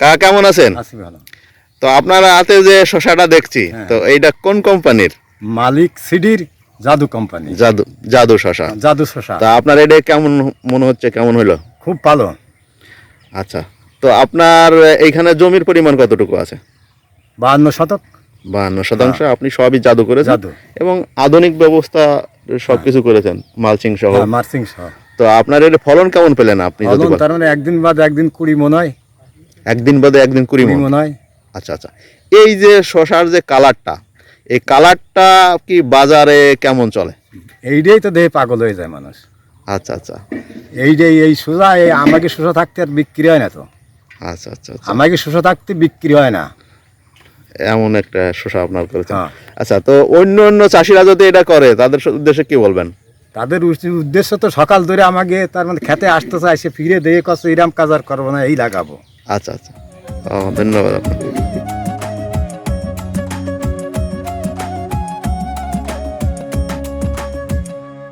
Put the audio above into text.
কা কেমন আছেন? তো আপনার হাতে যে শশাটা দেখছি হ্যাঁ। তো এইটা কোন কোম্পানির? মালিক সিডির জাদু কোম্পানি। জাদু জাদু শশা। জাদু শশা। তা আপনার এটা কেমন মনে হচ্ছে কেমন হলো? খুব ভালো। আচ্ছা তো আপনার এইখানে জমির পরিমাণ কতটুকু আছে? বাহান্ন শতক। বাহান্ন শতাংশ আপনি সবই জাদু করেছেন হ্যাঁ। জাদু। এবং আধুনিক ব্যবস্থা সবকিছু করেছেন মালচিং সহ। হ্যাঁ, মার্সিং সহ। তো আপনার এটা ফলন কেমন পেলেন আপনি ফলন তার মানে একদিন বাদ একদিন কুড়ি মন হয়। একদিন বাদে একদিন কুড়ি। মন? হয়। আচ্ছা আচ্ছা। এই যে শশার যে কালারটা এই কালারটা কি বাজারে কেমন চলে? এইটাই তো দেহে পাগল হয়ে যায় মানুষ। আচ্ছা আচ্ছা। এইটাই এই সোজা এই আমাকে শোষা থাকতে আর বিক্রি হয় না তো। আচ্ছা আচ্ছা আচ্ছা। আমাকে শোষা থাকতে বিক্রি হয় না। এমন একটা শশা আপনার করেছেন হ্যাঁ। আচ্ছা তো অন্য অন্য চাষিরা যদি এটা করে তাদের উদ্দেশ্যে কি বলবেন? তাদের উদ্দেশ্য তো সকাল ধরে আমাকে তার মানে খেতে আসতে চায় সে ফিরে দিয়ে কষ্ট ইরাম কাজ আর করব না এই লাগাবো। আচ্ছা আচ্ছা। ও, ধন্যবাদ আপনাকে।